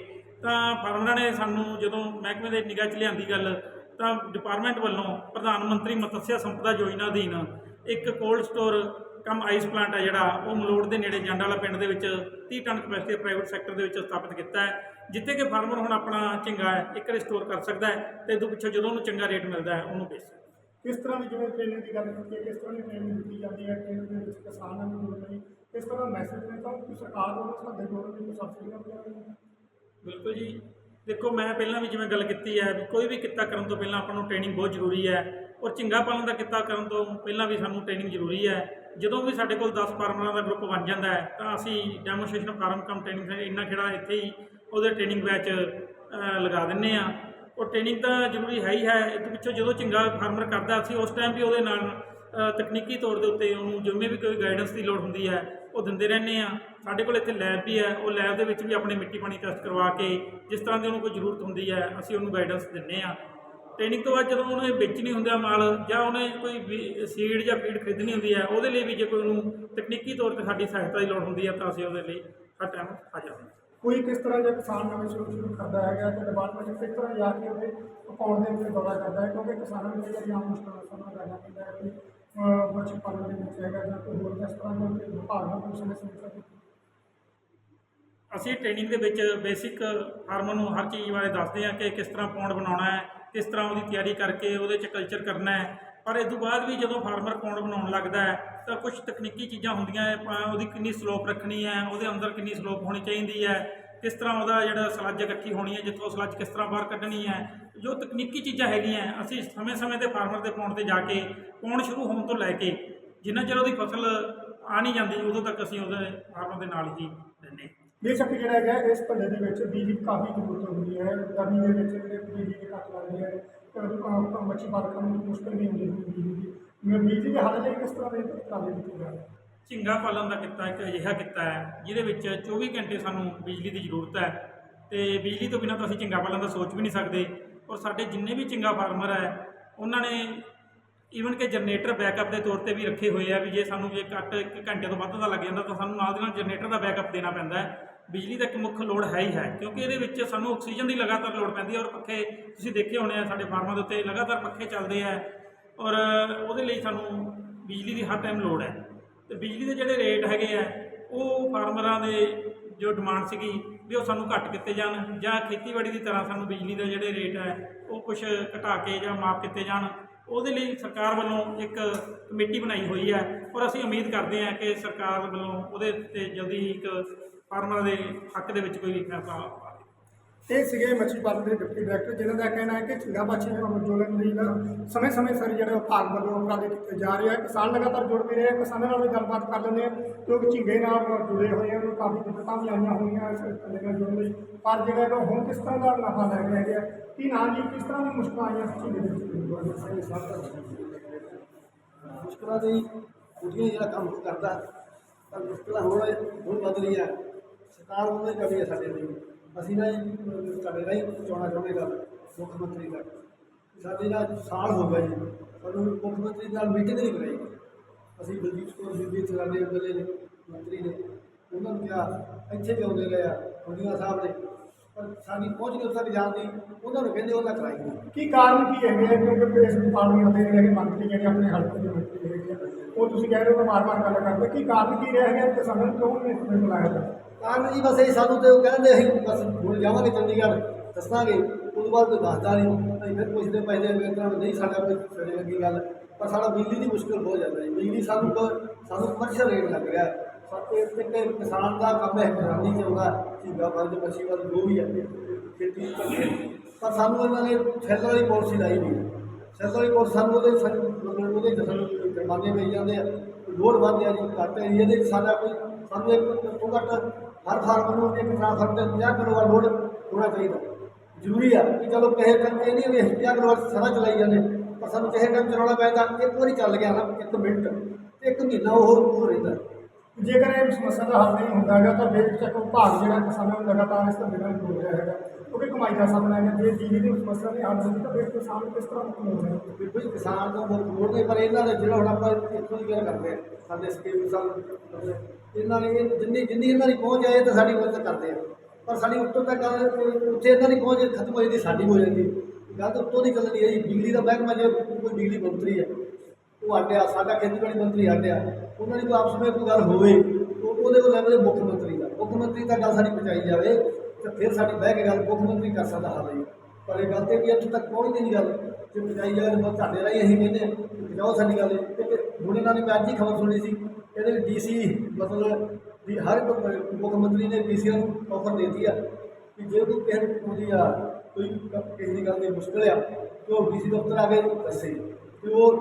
ਤਾਂ ਫਾਰਮਰਾਂ ਨੇ ਸਾਨੂੰ ਜਦੋਂ ਮਹਿਕਮੇ ਦੇ ਨਿਗਾਹ 'ਚ ਲਿਆਂਦੀ ਗੱਲ, ਤਾਂ ਡਿਪਾਰਟਮੈਂਟ ਵੱਲੋਂ ਪ੍ਰਧਾਨ ਮੰਤਰੀ ਮਤਸਯ ਸੰਪਦਾ ਯੋਜਨਾ ਅਧੀਨ ਇੱਕ cold store cum ice plant ਹੈ ਜਿਹੜਾ, ਉਹ ਮਲੋੜ ਦੇ ਨੇੜੇ ਜੰਡ ਵਾਲਾ ਪਿੰਡ ਦੇ ਵਿੱਚ 30 ਟਨ ਕਪੈਸਿਟੀ ਪ੍ਰਾਈਵੇਟ ਸੈਕਟਰ ਦੇ ਵਿੱਚ ਸਥਾਪਿਤ ਕੀਤਾ ਹੈ, ਜਿੱਥੇ ਕਿ ਫਾਰਮਰ ਹੁਣ ਆਪਣਾ ਝਿੰਗਾ ਹੈ, ਇੱਕ ਰਿਸਟੋਰ ਕਰ ਸਕਦਾ ਹੈ ਤੇ ਇਹਦੋਂ ਪਿੱਛੋਂ ਜਦੋਂ ਉਹਨੂੰ ਚੰਗਾ ਰੇਟ ਮਿਲਦਾ ਹੈ, ਉਹਨੂੰ ਵੇਚ ਸਕਦਾ ਕਿਸ ਤਰ੍ਹਾਂ ਦੀ ਜਿਵੇਂ ਟ੍ਰੇਨਿੰਗ ਦੀ ਗੱਲ ਕੀਤੀ ਹੈ, ਕਿਸ ਤਰ੍ਹਾਂ ਦੀ ਟ੍ਰੇਨਿੰਗ ਦਿੱਤੀ ਜਾਂਦੀ ਹੈ ਟ੍ਰੇਨਿੰਗ ਦੇ ਵਿੱਚ ਕਿਸਾਨਾਂ ਨੂੰ ਜੋੜਨ ਲਈ ਕਿਸ ਤਰ੍ਹਾਂ ਮੈਸੇਜ ਨੇ ਤਾਂ ਕਿ ਸਰਕਾਰ ਵੱਲੋਂ ਸਾਡੇ ਜੋੜਨ ਲਈ ਸਬਸਿਡੀਆਂ ਵਗੈਰਾ ਬਿਲਕੁਲ ਜੀ। ਦੇਖੋ, ਮੈਂ ਪਹਿਲਾਂ ਵੀ ਜਿਵੇਂ ਗੱਲ ਕੀਤੀ ਹੈ, ਵੀ ਕੋਈ ਵੀ ਕਿੱਤਾ ਕਰਨ ਤੋਂ ਪਹਿਲਾਂ ਆਪਾਂ ਨੂੰ ਟ੍ਰੇਨਿੰਗ ਬਹੁਤ ਜ਼ਰੂਰੀ ਹੈ ਔਰ ਝਿੰਗਾ ਪਾਲਣ ਦਾ ਕਿੱਤਾ ਕਰਨ ਤੋਂ ਪਹਿਲਾਂ ਵੀ ਸਾਨੂੰ ਟ੍ਰੇਨਿੰਗ ਜ਼ਰੂਰੀ ਹੈ। ਜਦੋਂ ਵੀ ਸਾਡੇ ਕੋਲ 10 ਫਾਰਮਰਾਂ ਦਾ ਗਰੁੱਪ ਬਣ ਜਾਂਦਾ ਹੈ, ਤਾਂ ਅਸੀਂ ਡੈਮੋਸਟ੍ਰੇਸ਼ਨ ਫਾਰਮ ਕਮ ਟ੍ਰੇਨਿੰਗ ਇੰਨਾ ਖੇੜਾ ਇੱਥੇ ਹੀ ਉਹਦੇ ਟ੍ਰੇਨਿੰਗ ਬੈਚ ਲਗਾ ਦਿੰਨੇ ਆ ਉਹ ਟ੍ਰੇਨਿੰਗ ਤਾਂ ਜ਼ਰੂਰੀ ਹੈ ਹੀ ਹੈ। ਇਹਦੇ ਪਿੱਛੋਂ ਜਦੋਂ ਚੰਗਾ ਫਾਰਮਰ ਕਰਦਾ ਅਸੀਂ ਉਸ ਟਾਈਮ ਵੀ ਉਹਦੇ ਨਾਲ ਤਕਨੀਕੀ ਤੌਰ ਦੇ ਉੱਤੇ ਉਹਨੂੰ ਜਿਵੇਂ ਵੀ ਕੋਈ ਗਾਈਡੈਂਸ ਦੀ ਲੋੜ ਹੁੰਦੀ ਹੈ, ਉਹ ਦਿੰਦੇ ਰਹਿੰਦੇ ਆ ਸਾਡੇ ਕੋਲ ਇੱਥੇ ਲੈਬ ਵੀ ਹੈ, ਉਹ ਲੈਬ ਦੇ ਵਿੱਚ ਵੀ ਆਪਣੇ ਮਿੱਟੀ ਪਾਣੀ ਟੈਸਟ ਕਰਵਾ ਕੇ ਜਿਸ ਤਰ੍ਹਾਂ ਦੀ ਉਹਨੂੰ ਕੋਈ ਜ਼ਰੂਰਤ ਹੁੰਦੀ ਹੈ, ਅਸੀਂ ਉਹਨੂੰ ਗਾਈਡੈਂਸ ਦਿੰਦੇ ਆ ਟ੍ਰੇਨਿੰਗ ਤੋਂ ਬਾਅਦ ਜਦੋਂ ਉਹਨੇ ਵੇਚਣੀ ਹੁੰਦਾ ਮਾਲ, ਜਾਂ ਉਹਨੇ ਕੋਈ ਸੀਡ ਜਾਂ ਫੀਡ ਖਰੀਦਣੀ ਹੁੰਦੀ ਹੈ, ਉਹਦੇ ਲਈ ਵੀ ਜੇ ਕੋਈ ਉਹਨੂੰ ਤਕਨੀਕੀ ਤੌਰ ਤੇ ਸਾਡੀ ਸਹਾਇਤਾ ਦੀ ਲੋੜ ਹੁੰਦੀ ਹੈ, ਤਾਂ ਅਸੀਂ ਉਹਦੇ ਲਈ ਹਰ ਟਾਈਮ ਹਾਜ਼ਰ ਹਾਂ। ਕੋਈ ਕਿਸ ਤਰ੍ਹਾਂ ਜੇ ਕਿਸਾਨ ਨਵੇਂ ਸ਼ੁਰੂ ਸ਼ੁਰੂ ਕਰਦਾ ਹੈਗਾ ਤੇ ਡਿਪਾਰਟਮੈਂਟ ਕਿਸ ਤਰ੍ਹਾਂ ਜਾ ਕੇ ਉਹਦੇ ਅਕਾਊਂਟ ਦੇ ਵਿੱਚ ਦੌਰਾ ਕਰਦਾ ਹੈ? ਕਿਉਂਕਿ ਕਿਸਾਨਾਂ ਨੂੰ ਜਿਹੜੀਆਂ ਮੁਸ਼ਕਲਾਂ ਦਾ ਸਾਹਮਣਾ ਕਰਨਾ ਪੈਂਦਾ ਹੈ ਕੋਈ ਅਹ, ਮੱਛੀ ਪਾਲਣ ਦੇ ਵਿੱਚ ਹੈਗਾ ਜਾਂ ਕੋਈ ਹੋਰ ਇਸ ਤਰ੍ਹਾਂ ਦੇ ਵਿਭਾਗ ਨਾਲ ਕੋਈ ਸਮੇਂ ਸਮੇਂ ਅਸੀਂ ਟ੍ਰੇਨਿੰਗ ਦੇ ਵਿੱਚ ਬੇਸਿਕ ਫਾਰਮਰ ਨੂੰ ਹਰ ਚੀਜ਼ ਬਾਰੇ ਦੱਸਦੇ ਹਾਂ ਕਿ ਕਿਸ ਤਰ੍ਹਾਂ ਪੌਂਡ ਬਣਾਉਣਾ ਹੈ ਕਿਸ ਤਰ੍ਹਾਂ ਉਹਦੀ ਤਿਆਰੀ ਕਰਕੇ ਉਹਦੇ 'ਚ ਕਲਚਰ ਕਰਨਾ ਹੈ। ਪਰ ਇਸ ਤੋਂ ਬਾਅਦ ਵੀ ਜਦੋਂ ਫਾਰਮਰ ਪੌਂਡ ਬਣਾਉਣ ਲੱਗਦਾ ਹੈ, ਤਾਂ ਕੁਝ ਤਕਨੀਕੀ ਚੀਜ਼ਾਂ ਹੁੰਦੀਆਂ ਹੈ ਆਪਾਂ ਉਹਦੀ ਕਿੰਨੀ ਸਲੋਪ ਰੱਖਣੀ ਹੈ, ਉਹਦੇ ਅੰਦਰ ਕਿੰਨੀ ਸਲੋਪ ਹੋਣੀ ਚਾਹੀਦੀ ਹੈ, ਕਿਸ ਤਰ੍ਹਾਂ ਉਹਦਾ ਜਿਹੜਾ ਸਲੱਜ ਇਕੱਠੀ ਹੋਣੀ ਹੈ, ਜਿੱਥੋਂ ਸਲੱਜ ਕਿਸ ਤਰ੍ਹਾਂ ਬਾਹਰ ਕੱਢਣੀ ਹੈ, ਜੋ ਤਕਨੀਕੀ ਚੀਜ਼ਾਂ ਹੈਗੀਆਂ ਅਸੀਂ ਸਮੇਂ-ਸਮੇਂ ਤੇ ਫਾਰਮਰ ਦੇ ਪੌਂਡ ਤੇ ਜਾ ਕੇ ਪੌਂਡ ਸ਼ੁਰੂ ਹੋਣ ਤੋਂ ਲੈ ਕੇ ਜਿੰਨਾ ਚਿਰ ਉਹਦੀ ਫਸਲ ਆ ਨਹੀਂ ਜਾਂਦੀ, ਉਦੋਂ ਤੱਕ ਅਸੀਂ ਉਹਦੇ ਫਾਰਮਰ ਦੇ ਨਾਲ ਹੀ ਬੇਸ਼ੱਕ ਜਿਹੜਾ ਹੈਗਾ, ਇਸ ਧੰਦੇ ਦੇ ਵਿੱਚ ਬਿਜਲੀ ਦੀ ਕਾਫੀ ਜ਼ਰੂਰਤ ਹੁੰਦੀ ਹੈ। ਗਰਮੀ ਦੇ ਵਿੱਚ ਬਿਜਲੀ ਦੇ ਕੱਟ ਲੱਗਦੇ ਹੈ ਮੱਛੀ ਪਾਲਕਾਂ ਨੂੰ ਮੁਸ਼ਕਲ ਵੀ ਹੁੰਦੀ ਹੈ। ਬਿਜਲੀ ਦੀ ਮੈਂ ਬਿਜਲੀ ਦੇ ਹੱਲ ਲਈ ਕਿਸ ਤਰ੍ਹਾਂ ਦੇ ਕਾਰਜ ਕੀਤੇ ਜਾ ਰਹੇ ਝਿੰਗਾ ਪਾਲਣ ਦਾ ਕਿੱਤਾ ਇੱਕ ਅਜਿਹਾ ਕਿੱਤਾ ਹੈ, ਜਿਹਦੇ ਵਿੱਚ 24 ਘੰਟੇ ਸਾਨੂੰ ਬਿਜਲੀ ਦੀ ਜ਼ਰੂਰਤ ਹੈ। ਤੇ ਬਿਜਲੀ ਤੋਂ ਬਿਨਾਂ ਤਾਂ ਅਸੀਂ ਝਿੰਗਾ ਪਾਲਣ ਦਾ ਸੋਚ ਵੀ ਨਹੀਂ ਸਕਦੇ। ਔਰ ਸਾਡੇ ਜਿੰਨੇ ਵੀ ਝਿੰਗਾ ਫਾਰਮਰ ਹੈ, ਉਹਨਾਂ ਨੇ ਈਵਨ ਕਿ ਜਨਰੇਟਰ ਬੈਕਅਪ ਦੇ ਤੌਰ ਤੇ ਵੀ ਰੱਖੇ ਹੋਏ ਆ, ਵੀ ਜੇ ਸਾਨੂੰ ਜੇ ਕੱਟ ਇੱਕ ਘੰਟੇ ਤੋਂ ਵੱਧ ਦਾ ਲੱਗ ਜਾਂਦਾ ਤਾਂ ਸਾਨੂੰ ਨਾਲ ਦੀ ਨਾਲ ਜਨਰੇਟਰ ਦਾ ਬੈਕਅਪ ਦੇਣਾ ਪੈਂਦਾ ਹੈ। ਬਿਜਲੀ ਦਾ ਇੱਕ ਮੁੱਖ ਲੋੜ ਹੈ ਹੀ ਹੈ, ਕਿਉਂਕਿ ਇਹਦੇ ਵਿੱਚ ਸਾਨੂੰ ਆਕਸੀਜਨ ਦੀ ਲਗਾਤਾਰ ਲੋੜ ਪੈਂਦੀ ਹੈ ਔਰ ਪੱਖੇ ਤੁਸੀਂ ਦੇਖੇ ਹੋਣੇ ਆ, ਸਾਡੇ ਫਾਰਮਾਂ ਦੇ ਉੱਤੇ ਲਗਾਤਾਰ ਪੱਖੇ ਚੱਲਦੇ ਆ ਔਰ ਉਹਦੇ ਲਈ ਸਾਨੂੰ ਬਿਜਲੀ ਦੀ ਹਰ ਟਾਈਮ ਲੋੜ ਹੈ। ਤੇ ਬਿਜਲੀ ਦੇ ਜਿਹੜੇ ਰੇਟ ਹੈਗੇ ਆ, ਉਹ ਫਾਰਮਰਾਂ ਦੇ ਜੋ ਡਿਮਾਂਡ ਸੀਗੀ ਵੀ ਉਹ ਸਾਨੂੰ ਘੱਟ ਕੀਤੇ ਜਾਣ ਜਾਂ ਖੇਤੀਬਾੜੀ ਦੀ ਤਰ੍ਹਾਂ ਸਾਨੂੰ ਬਿਜਲੀ ਦੇ ਜਿਹੜੇ ਰੇਟ ਹੈ, ਉਹ ਕੁਝ ਘਟਾ ਕੇ ਜਾਂ ਮਾਫ ਕੀਤੇ ਜਾਣ, ਉਹਦੇ ਲਈ ਸਰਕਾਰ ਵੱਲੋਂ ਇੱਕ ਕਮੇਟੀ ਬਣਾਈ ਹੋਈ ਹੈ ਔਰ ਅਸੀਂ ਉਮੀਦ ਕਰਦੇ ਹਾਂ ਕਿ ਸਰਕਾਰ ਵੱਲੋਂ ਉਹਦੇ ਤੇ ਜਲਦੀ ਇੱਕ ਫਾਰਮਰਾਂ ਦੇ ਹੱਕ ਦੇ ਵਿੱਚ ਕੋਈ ਫੈਸਲਾ ਇਹ ਸੀਗੇ ਮੱਛੀ ਪਾਲਣ ਦੇ ਡਿਪਟੀ ਡਾਇਰੈਕਟਰ ਜਿਨ੍ਹਾਂ ਦਾ ਕਹਿਣਾ ਹੈ ਕਿ ਝੀਂਗਾ ਮੱਛੀ ਅੰਦੋਲਨ ਲਈ ਨਾ ਸਮੇਂ-ਸਮੇਂ ਸਿਰ ਜਿਹੜੇ ਵਿਭਾਗ ਵੱਲੋਂ ਉਪਰਾਲੇ ਕੀਤੇ ਜਾ ਰਹੇ ਆ। ਕਿਸਾਨ ਲਗਾਤਾਰ ਜੁੜ ਵੀ ਰਹੇ ਆ। ਕਿਸਾਨਾਂ ਨਾਲ ਵੀ ਗੱਲਬਾਤ ਕਰ ਲੈਂਦੇ ਆ। ਕਿਉਂਕਿ ਝੀਂਗੇ ਨਾਲ ਜੁੜੇ ਹੋਏ ਆ। ਉਹਨੂੰ ਕਾਫੀ ਦਿੱਕਤਾਂ ਵੀ ਆਈਆਂ ਹੋਈਆਂ ਇਸ ਨਾਲ ਜੁੜਨ ਲਈ। ਪਰ ਜਿਹੜਾ ਹੈਗਾ ਹੁਣ ਕਿਸ ਤਰ੍ਹਾਂ ਦਾ ਨਫਾ ਲੈ ਕੇ ਹੈਗੇ ਆ ਕੀ ਨਾ ਜੀ? ਕਿਸ ਤਰ੍ਹਾਂ ਦੀ ਮੁਸ਼ਕਲਾਂ ਆਈਆਂ ਇਸ ਝੀਂਗੇ ਦੇ ਵਿੱਚ? ਮੁਸ਼ਕਲਾਂ ਦੀ ਕੁੜੀਆਂ ਜਿਹੜਾ ਕੰਮ ਕਰਦਾ ਪਰ ਮੁਸ਼ਕਲਾਂ ਹੁਣ ਹੁਣ ਵੱਧ ਰਹੀਆਂ। ਸਰਕਾਰ ਨੂੰ ਇਹ ਕਮੀ ਹੈ ਸਾਡੇ ਲਈ। ਅਸੀਂ ਨਾ ਜੀ ਤੁਹਾਡੇ ਰਾਹੀਂ ਚਾਹੁੰਦਾ ਚਾਹੁੰਦੇ ਗੱਲ ਮੁੱਖ ਮੰਤਰੀ ਦਾ। ਸਾਡੇ ਨਾਲ ਸਾਲ ਹੋ ਗਿਆ ਜੀ। ਸਾਨੂੰ ਮੁੱਖ ਮੰਤਰੀ ਨਾਲ ਮੀਟਿੰਗ ਨਹੀਂ ਕਰਾਈ। ਅਸੀਂ ਬਲਜੀਤ ਕੌਰ ਬੀਬੀ ਚਲਾਣੇ ਵੇਲੇ ਨੇ, ਮੰਤਰੀ ਨੇ। ਉਹਨਾਂ ਨੂੰ ਕਿਹਾ, ਇੱਥੇ ਵੀ ਆਉਂਦੇ ਰਹੇ ਆ ਕੁੜੀਆਂ ਸਾਹਿਬ ਨੇ। ਪਰ ਸਾਡੀ ਪਹੁੰਚ ਨਹੀਂ ਉੱਥੇ ਤੱਕ ਜਾਂਦੀ ਉਹਨਾਂ ਨੂੰ ਕਹਿੰਦੇ ਉਹਨਾਂ ਕਰਾਈ ਨਹੀਂ। ਕੀ ਕਾਰਨ ਕੀ ਹੈਗੇ ਆ? ਕਿਉਂਕਿ ਇਸ ਡਿਪਾਰਟਮੈਂਟ ਦੇ ਜਿਹੜੇ ਮੰਤਰੀ ਜਿਹੜੇ ਆਪਣੇ ਹਲਕੇ ਦੇ ਮੰਤਰੀ ਹੈਗੇ ਆ। ਉਹ ਤੁਸੀਂ ਕਹਿ ਰਹੇ ਹੋ ਮਾਰ-ਮਾਰ ਗੱਲ ਕਰਦੇ। ਕੀ ਕਾਰਨ ਕੀ ਰਿਹਾ ਹੈਗਾ ਕਿਸਾਨਾਂ ਸਾਨੂੰ ਕਿਉਂ ਨਹੀਂ ਇਸ ਕਾਰਨ ਜੀ ਬਸ ਇਹ ਸਾਨੂੰ ਤੇ ਉਹ ਕਹਿੰਦੇ ਅਸੀਂ ਬਸ ਹੁਣ ਜਾਵਾਂਗੇ ਚੰਡੀਗੜ੍ਹ, ਦੱਸਾਂਗੇ ਉਸ ਤੋਂ ਬਾਅਦ ਕੋਈ ਦੱਸਦਾ ਨਹੀਂ, ਅਸੀਂ ਫਿਰ ਪੁੱਛਦੇ ਪੈਸੇ ਵੇਖਣਾ ਨਹੀਂ ਸਾਡਾ ਕੋਈ ਸੜੇ ਲੱਗੀ ਗੱਲ, ਪਰ ਸਾਡਾ ਬਿਜਲੀ ਦੀ ਮੁਸ਼ਕਲ ਬਹੁਤ ਜ਼ਿਆਦਾ ਜੀ ਬਿਜਲੀ ਸਾਨੂੰ ਸਾਨੂੰ ਕਮਰਸ਼ੀਅਲ ਰੇਟ ਲੱਗ ਰਿਹਾ ਸਾਡੇ ਇੱਥੇ ਕਿਸਾਨ ਦਾ ਕੰਮ ਹੈ ਕਿਸਾਨੀ ਚ ਆਉਂਦਾ ਝੀਗਾ ਫਲ ਮੱਛੀ ਵੱਲ ਜੋ ਵੀ ਹੈ, ਖੇਤੀ ਪਰ ਸਾਨੂੰ ਇਹਨਾਂ ਨੇ ਸੈੱਲ ਵਾਲੀ ਪਾਲਿਸੀ ਲਾਈ ਨਹੀਂ ਸੈੱਲ ਵਾਲੀ ਪਾਲਿਸੀ ਸਾਨੂੰ ਉਹਦੇ ਸਾਨੂੰ ਮਤਲਬ ਉਹਦੇ ਚ ਸਾਨੂੰ ਜੁਰਮਾਨੇ ਪਈ ਜਾਂਦੇ ਆ ਲੋਡ ਵੱਧ ਆ ਜੀ, ਘੱਟ ਹੈ ਜੀ। ਇਹਦੇ 'ਚ ਸਾਡਾ ਕੋਈ, ਸਾਨੂੰ ਇੱਕ ਘੱਟੋ ਘੱਟ ਹਰ ਫਾਰਮ ਨੂੰ ਇੱਕ ਟ੍ਰਾਂਸਫਰ ਤੇ 50 ਕਿਲੋ ਦਾ ਲੋਡ ਹੋਣਾ ਚਾਹੀਦਾ। ਜ਼ਰੂਰੀ ਆ ਕਿ ਚਲੋ ਕਿਸੇ ਟਾਈਮ ਇਹ ਨਹੀਂ ਵੀ 50 ਕਿਲੋ ਵਾਟ ਸਾਰਾ ਚਲਾਈ ਜਾਂਦੇ, ਪਰ ਸਾਨੂੰ ਕਿਸੇ ਕੰਮ ਚਲਾਉਣਾ ਪੈਂਦਾ ਇੱਕ ਵਾਰੀ ਚੱਲ ਗਿਆ ਨਾ, ਇੱਕ ਮਿੰਟ। ਤੇ ਇੱਕ ਮਹੀਨਾ ਉਹ ਉਹ ਰਹਿੰਦਾ। ਜੇਕਰ ਇਹ ਸਮੱਸਿਆ ਦਾ ਹੱਲ ਨਹੀਂ ਹੁੰਦਾ ਹੈਗਾ, ਤਾਂ ਬੇਸ਼ੱਕ ਭਾਗ ਜਿਹੜਾ ਕਿਸਾਨਾਂ ਨੂੰ ਲਗਾਤਾਰ ਇਸ ਧੰਦੇ ਨਾਲ ਜੋੜ ਰਿਹਾ ਹੈਗਾ। ਕਿਉਂਕਿ ਕਮਾਈ ਦਾ ਸਾਧਨ ਹੈਗਾ ਜੇ ਬਿਜਲੀ ਦੀ ਸਮੱਸਿਆ ਨਹੀਂ ਹੱਲ ਹੁੰਦੀ ਤਾਂ ਫਿਰ ਕਿਸਾਨ ਕਿਸ ਤਰ੍ਹਾਂ ਮੁਕਤ ਹੋਵੇਗਾ ਬਿਲਕੁਲ ਕਿਸਾਨ ਤੋਂ ਬਹੁਤ ਮੋੜ ਨਹੀਂ ਪਰ ਇਹਨਾਂ ਦਾ ਜਿਹੜਾ ਹੁਣ ਆਪਾਂ ਇੱਥੋਂ ਦੀ ਗੱਲ ਕਰਦੇ ਹਾਂ, ਸਾਡੇ ਸਕੀਮ ਸਾਨੂੰ ਇਹਨਾਂ ਨੇ ਇਹ ਜਿੰਨੀ ਜਿੰਨੀ ਇਹਨਾਂ ਦੀ ਪਹੁੰਚ ਹੈ ਇਹ ਤਾਂ ਸਾਡੀ ਮਦਦ ਕਰਦੇ ਆ ਪਰ ਸਾਡੀ ਉੱਤੋਂ ਤੱਕ ਗੱਲ ਉੱਥੇ ਇਹਨਾਂ ਦੀ ਪਹੁੰਚ ਖਤਮ ਹੋ ਜਾਂਦੀ, ਸਾਡੀ ਹੋ ਜਾਂਦੀ। ਗੱਲ ਤਾਂ ਉੱਤੋਂ ਦੀ ਗੱਲ ਨਹੀਂ ਹੈ ਜੀ, ਬਿਜਲੀ ਦਾ ਮਹਿਕਮਾ ਜੇ ਕੋਈ ਬਿਜਲੀ ਮੰਤਰੀ ਹੈ, ਉਹ ਆਡਿਆ ਸਾਡਾ ਖੇਤੀਬਾੜੀ ਮੰਤਰੀ ਆਡਿਆ ਉਹਨਾਂ ਦੀ ਕੋਈ ਆਪਸ ਵਿੱਚ ਕੋਈ ਗੱਲ ਹੋਵੇ, ਉਹ ਉਹਦੇ ਕੋਲ ਲੈਵਲ ਦੇ ਮੁੱਖ ਮੰਤਰੀ ਦਾ। ਮੁੱਖ ਮੰਤਰੀ ਤੱਕ ਗੱਲ ਸਾਡੀ ਪਹੁੰਚਾਈ ਜਾਵੇ। ਤੇ ਫਿਰ ਸਾਡੀ ਬਹਿ ਕੇ ਗੱਲ ਮੁੱਖ ਮੰਤਰੀ ਕਰ ਸਕਦਾ ਹੱਲ ਜੀ ਪਰ ਇਹ ਗੱਲ ਤੇ ਵੀ ਇੱਥੇ ਤੱਕ ਪਹੁੰਚਦੀ ਨਹੀਂ ਗੱਲ। ਜੇ ਪਹੁੰਚਾਈ ਜਾ ਤਾਂ ਤੁਹਾਡੇ ਰਾਹੀਂ ਅਸੀਂ ਕਹਿੰਦੇ ਹਾਂ ਪਹੁੰਚਾਓ ਸਾਡੀ ਗੱਲ। ਕਿਉਂਕਿ ਹੁਣ ਇਹਨਾਂ ਨੇ ਮੈਂ ਅੱਜ ਹੀ ਖਬਰ ਸੁਣੀ ਸੀ, ਕਹਿੰਦੇ ਵੀ ਡੀਸੀ ਮਤਲਬ ਵੀ ਹਰ ਇੱਕ ਮੁੱਖ ਮੰਤਰੀ ਨੇ ਡੀਸੀ ਨੂੰ ਆਫਰ ਦੇਤੀ ਆ ਕਿ ਜੇ ਕੋਈ ਕਿਸੇ ਨੂੰ ਕੋਈ ਆ, ਕੋਈ ਕਿਸੇ ਦੀ ਗੱਲ ਦੀ ਮੁਸ਼ਕਲ ਆ, ਤੇ ਉਹ ਡੀਸੀ ਦਫ਼ਤਰ ਆ ਕੇ ਦੱਸੇ। ਤੇ ਉਹ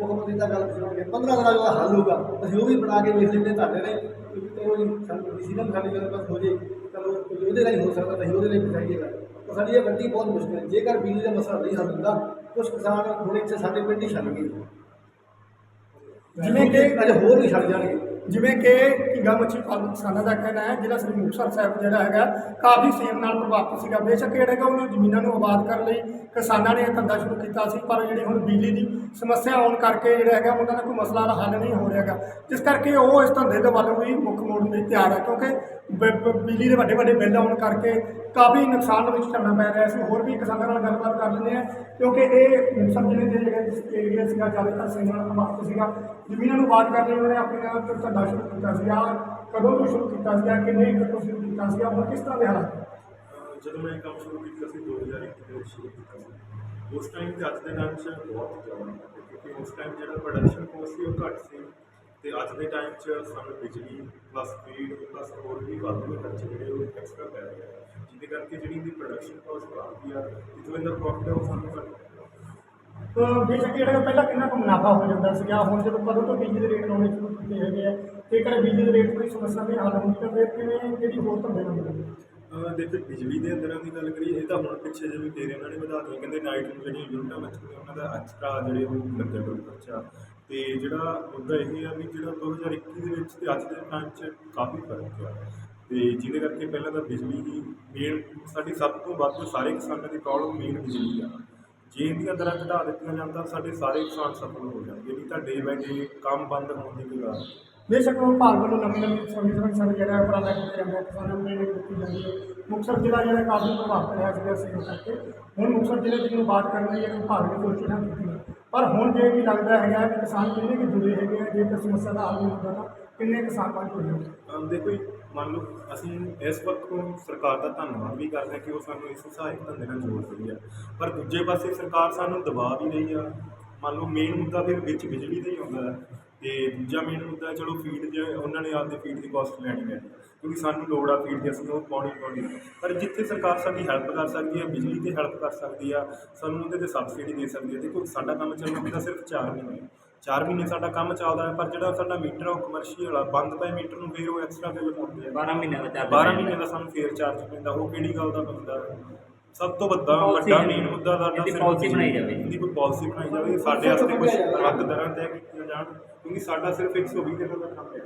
ਮੁੱਖ ਮੰਤਰੀ ਦਾ ਗੱਲ ਸੁਣਾਂਗੇ 15 ਦਿਨਾਂ ਦਾ ਹੱਲ ਹੋਊਗਾ। ਅਸੀਂ ਉਹ ਵੀ ਬਣਾ ਕੇ ਵੇਖ ਲੈਂਦੇ ਤੁਹਾਡੇ ਨੇ ਕੋਈ ਸਾਨੂੰ ਡੀਸੀ ਸਾਡੀ ਗੱਲ ਬਸ ਹੋ ਜੇ ਚਲੋ ਜੇ ਉਹਦੇ ਰਾਹੀਂ ਹੋ ਸਕਦਾ, ਤਾਂ ਉਹਦੇ ਲਈ ਪਹੁੰਚਾਈਏਗਾ ਤਾਂ ਸਾਡੀ ਇਹ ਵੱਡੀ ਬਹੁਤ ਮੁਸ਼ਕਲ ਹੈ। ਜੇਕਰ ਬਿਜਲੀ ਦਾ ਮਸਲਾ ਨਹੀਂ ਹੱਲ ਹੁੰਦਾ ਕੁਝ ਕਿਸਾਨ ਹੁਣ ਇੱਥੇ ਸਾਡੇ ਪਿੰਡ ਹੀ ਛੱਡ ਗਏ। ਜਿਵੇਂ ਕਿ ਅਜੇ ਹੋਰ ਵੀ ਛੱਡ ਜਾਣਗੇ। ਜਿਵੇਂ ਕਿ ਕੀਗਾ ਮੱਛੀ ਪਾਲਣ ਕਿਸਾਨਾਂ ਦਾ ਕਹਿਣਾ ਹੈ ਜਿਹੜਾ ਸ੍ਰੀ ਮੁਕਤਸਰ ਸਾਹਿਬ ਜਿਹੜਾ ਹੈਗਾ, ਕਾਫੀ ਸੇਮ ਨਾਲ ਪ੍ਰਭਾਵਿਤ ਸੀਗਾ। ਬੇਸ਼ੱਕ ਜਿਹੜਾ ਹੈਗਾ, ਉਹਨਾਂ ਜ਼ਮੀਨਾਂ ਨੂੰ ਆਬਾਦ ਕਰਨ ਲਈ ਕਿਸਾਨਾਂ ਨੇ ਇਹ ਧੰਦਾ ਸ਼ੁਰੂ ਕੀਤਾ ਸੀ, ਪਰ ਜਿਹੜੀ ਹੁਣ ਬਿਜਲੀ ਦੀ ਸਮੱਸਿਆ ਆਉਣ ਕਰਕੇ ਜਿਹੜਾ ਹੈਗਾ, ਉਹਨਾਂ ਦਾ ਕੋਈ ਮਸਲਾ ਦਾ ਹੱਲ ਨਹੀਂ ਹੋ ਰਿਹਾ ਹੈਗਾ। ਜਿਸ ਕਰਕੇ ਉਹ ਇਸ ਧੰਦੇ ਦੇ ਵੱਲ ਵੀ ਮੁੱਖ ਮੋੜਨ ਲਈ ਤਿਆਰ ਹੈ, ਕਿਉਂਕਿ ਬਿਜਲੀ ਦੇ ਵੱਡੇ ਵੱਡੇ ਬਿੱਲ ਆਉਣ ਕਰਕੇ ਕਾਫੀ ਨੁਕਸਾਨ ਵਿੱਚ ਝੱਲਣਾ ਪੈ ਰਿਹਾ ਸੀ ਹੋਰ ਵੀ ਕਿਸਾਨਾਂ ਨਾਲ ਗੱਲਬਾਤ ਕਰ ਲੈਂਦੇ ਆ ਕਿਉਂਕਿ ਇਹ ਮੁਕਤਸਰ ਦੇ ਜਿਹੜੇ ਏਰੀਆ ਸੀਗਾ, ਜ਼ਿਆਦਾਤਰ ਸਿੰਘਾਂ ਨਾਲ ਸੀਗਾ। ਜ਼ਮੀਨਾਂ ਨੂੰ ਆਬਾਦ ਕਰਨ ਲਈ ਉਹਨਾਂ ਨੇ ਆਪਣਾ ਧੰਦਾ ਸ਼ੁਰੂ ਕੀਤਾ ਸੀਗਾ। ਕਦੋਂ ਤੋਂ ਸ਼ੁਰੂ ਕੀਤਾ ਸੀਗਾ ਕਿ ਨਹੀਂ ਤੋਂ ਸ਼ੁਰੂ ਕੀਤਾ ਸੀਗਾ ਹੁਣ ਕਿਸ ਤਰ੍ਹਾਂ ਦੇ ਹਾਲਾਤ ਜਦੋਂ ਮੈਂ ਕੰਮ ਸ਼ੁਰੂ ਕੀਤਾ ਸੀ 2021 ਦੇ ਵਿੱਚ ਸ਼ੁਰੂ ਕੀਤਾ ਸੀ, ਉਸ ਟਾਈਮ ਤੇ ਅੱਜ ਦੇ ਟਾਈਮ 'ਚ ਬਹੁਤ ਜ਼ਿਆਦਾ ਕਿਉਂਕਿ ਉਸ ਟਾਈਮ ਜਿਹੜਾ ਪ੍ਰੋਡਕਸ਼ਨ ਕੋਸਟ ਸੀ ਉਹ ਘੱਟ ਸੀ। ਤੇ ਅੱਜ ਦੇ ਟਾਈਮ 'ਚ ਸਾਨੂੰ ਬਿਜਲੀ ਪਲੱਸ ਫੀਡ ਪਲੱਸ ਹੋਰ ਵੀ ਵਾਧੂ ਖਰਚੇ ਜਿਹੜੇ ਉਹ ਐਕਸਟਰਾ ਪੈ ਰਹੇ ਆ। ਜਿਹਦੇ ਕਰਕੇ ਜਿਹੜੀ ਦੀ ਪ੍ਰੋਡਕਸ਼ਨ ਕੋਸਟ ਵਧਦੀ ਆ ਤੇ ਜੋ ਇਹਦਾ ਪ੍ਰੋਫਿਟ ਉਹ ਸਾਨੂੰ ਘੱਟ ਤਾਂ ਬੇਸ਼ੱਕ ਜਿਹੜਾ ਪਹਿਲਾਂ ਕਿੰਨਾ ਕੁ ਮੁਨਾਫਾ ਹੋ ਜਾਂਦਾ ਸੀਗਾ ਹੁਣ ਜਦੋਂ ਕਦੋਂ ਤੋਂ ਬਿਜਲੀ ਦੇ ਰੇਟ ਲਾਉਣੇ ਸ਼ੁਰੂ ਕੀਤੇ ਹੈਗੇ ਆ ਜੇਕਰ ਬਿਜਲੀ ਦੇ ਰੇਟ ਕੋਈ ਸਮੱਸਿਆ ਨਹੀਂ ਹੱਲ ਹੁੰਦੀ ਤਾਂ ਫਿਰ ਕਿਵੇਂ ਜਿਹੜੀ ਹੋਰ ਧੰਦੇ ਅਹ ਦੇਖੋ ਬਿਜਲੀ ਦੇ ਅੰਦਰਾਂ ਦੀ ਗੱਲ ਕਰੀਏ ਇਹ ਤਾਂ ਹੁਣ ਪਿੱਛੇ ਜਿਵੇਂ ਫੇਰ ਇਹਨਾਂ ਨੇ ਵਧਾ ਦਿੱਤਾ ਕਹਿੰਦੇ ਨਾਈਟ ਨੂੰ ਜਿਹੜੀਆਂ ਯੂਨਿਟਾਂ ਬਚਦੀਆਂ ਉਹਨਾਂ ਦਾ ਐਕਸਟਰਾ ਜਿਹੜੇ ਉਹ ਲੱਗਿਆ ਕੋਈ ਖਰਚਾ ਤੇ ਜਿਹੜਾ ਮੁੱਦਾ ਇਹ ਆ ਵੀ ਜਿਹੜਾ 2021 ਦੇ ਵਿੱਚ ਤੇ ਅੱਜ ਦੇ ਟਾਈਮ 'ਚ ਕਾਫੀ ਫ਼ਰਕ ਆ ਤੇ ਜਿਹਦੇ ਕਰਕੇ ਪਹਿਲਾਂ ਤਾਂ ਬਿਜਲੀ ਦੀ ਮੇਨ ਸਾਡੀ ਸਭ ਤੋਂ ਵੱਧ ਸਾਰੇ ਕਿਸਾਨਾਂ ਦੀ ਪ੍ਰੋਬਲਮ ਮੇਨ ਬਿਜਲੀ ਆ। ਜੇ ਇਹਦੀਆਂ ਦਰਾਂ ਘਟਾ ਦਿੱਤੀਆਂ ਜਾਣ ਤਾਂ ਸਾਡੇ ਸਾਰੇ ਕਿਸਾਨ ਸਫਲ ਹੋ ਜਾਣਗੇ। ਨਹੀਂ ਤਾਂ ਡੇ ਬਾਈ ਡੇ ਕੰਮ ਬੰਦ ਹੋਣ ਦੀ ਗੱਲ ਬੇਸ਼ੱਕ ਉਹ ਭਾਰਤ ਵੱਲੋਂ ਨਵੀਂ ਨਵੀਂ ਸਮੇਂ ਸਮੇਂ ਜਿਹੜਾ ਉਪਰਾਲਾ ਕੀਤਾ ਜਾਂਦਾ ਕਿਸਾਨਾਂ ਨੂੰ ਟ੍ਰੇਨਿੰਗ ਦਿੱਤੀ ਜਾਂਦੀ ਹੈ ਮੁਕਤਸਰ ਜ਼ਿਲ੍ਹਾ ਜਿਹੜਾ ਕਾਫੀ ਪ੍ਰਭਾਵਿਤ ਰਿਹਾ ਸੀਗਾ ਸੀ ਕਰਕੇ। ਹੁਣ ਮੁਕਤਸਰ ਜ਼ਿਲ੍ਹੇ ਦੀ ਨੂੰ ਬਾਤ ਕਰਨ ਲਈ ਇੱਕ ਵਿਭਾਗ ਨੇ ਕੋਸ਼ਿਸ਼ਾਂ ਕੀਤੀਆਂ ਪਰ ਹੁਣ ਜੇ ਵੀ ਲੱਗਦਾ ਹੈਗਾ ਕਿ ਕਿਸਾਨ ਕਿੰਨੇ ਕੁ ਜੁੜੇ ਹੈਗੇ ਆ ਜੇ ਕੋਈ ਸਮੱਸਿਆ ਦਾ ਹੱਲ ਨਹੀਂ ਹੁੰਦਾ ਤਾਂ ਕਿੰਨੇ ਕਿਸਾਨ ਬਣ ਹੋਣਗੇ ਅਮ ਦੇਖੋ ਜੀ, ਮੰਨ ਲਓ ਅਸੀਂ ਇਸ ਵਕਤ ਤੋਂ ਸਰਕਾਰ ਦਾ ਧੰਨਵਾਦ ਵੀ ਕਰਦੇ ਹਾਂ ਕਿ ਉਹ ਸਾਨੂੰ ਇਸ ਸਹਾਇਕ ਧੰਦੇ ਨਾਲ ਜੋੜ ਰਹੀ ਆ ਪਰ ਦੂਜੇ ਪਾਸੇ ਸਰਕਾਰ ਸਾਨੂੰ ਦਬਾਅ ਵੀ ਰਹੀ ਆ। ਮੰਨ ਲਓ ਮੇਨ ਮੁੱਦਾ ਫਿਰ ਵਿੱਚ ਬਿਜਲੀ ਦਾ ਹੀ ਆਉਂਦਾ ਹੈ। ਤੇ ਦੂਜਾ ਮੇਨ ਮੁੱਦਾ ਚਲੋ ਫੀਡ ਜੇ ਉਹਨਾਂ ਨੇ ਆਪਦੇ ਫੀਡ ਦੀ ਕਾਸਟ ਲੈਣੀ ਹੈ। ਕਿਉਂਕਿ ਸਾਨੂੰ ਲੋੜ ਆ ਫੀਡ ਦੀ ਅਸੀਂ ਉਹ ਪਾਉਣੀ ਪਾਉਣੀ। ਪਰ ਜਿੱਥੇ ਸਰਕਾਰ ਸਾਡੀ ਹੈਲਪ ਕਰ ਸਕਦੀ ਹੈ ਬਿਜਲੀ ਤੇ ਹੈਲਪ ਕਰ ਸਕਦੀ ਆ ਸਾਨੂੰ ਉਹਦੇ ਤੇ ਸਬਸਿਡੀ ਦੇ ਸਕਦੀ ਹੈ ਦੇਖੋ ਸਾਡਾ ਕੰਮ ਚੱਲਣਾ ਹੁੰਦਾ ਸਿਰਫ 4 ਮਹੀਨੇ। 4 ਮਹੀਨੇ ਸਾਡਾ ਕੰਮ ਚੱਲਦਾ ਹੈ ਪਰ ਜਿਹੜਾ ਸਾਡਾ ਮੀਟਰ ਆ ਉਹ ਕਮਰਸ਼ੀਅਲ ਆ ਬੰਦ ਪਏ ਮੀਟਰ ਨੂੰ ਫੇਰ ਉਹ ਐਕਸਟਰਾ ਬਿੱਲ ਪਾਉਂਦੇ ਆ। 12 ਮਹੀਨਿਆਂ ਦਾ ਚਾਰਜ 12 ਮਹੀਨੇ ਦਾ ਸਾਨੂੰ ਫੇਰ ਚਾਰਜ ਪੈਂਦਾ ਉਹ ਕਿਹੜੀ ਗੱਲ ਦਾ ਪੈਂਦਾ? ਸਭ ਤੋਂ ਵੱਡਾ ਵੱਡਾ ਮੇਨ ਮੁੱਦਾ ਸਾਡਾ ਸਿਰਫ policy ਬਣਾਈ ਜਾਵੇ। ਇਹਦੀ ਕੋਈ ਪਾਲਿਸੀ ਬਣਾਈ ਜਾਵੇ ਸਾਡੇ ਵਾਸਤੇ ਕੁਝ ਅਲੱਗ ਦਰਾਂ ਤੈਅ ਕੀਤੀਆਂ ਜਾਣ ਕਿਉਂਕਿ ਸਾਡਾ ਸਿਰਫ 120 ਦਿਨਾਂ ਦਾ ਕੰਮ ਹੈ।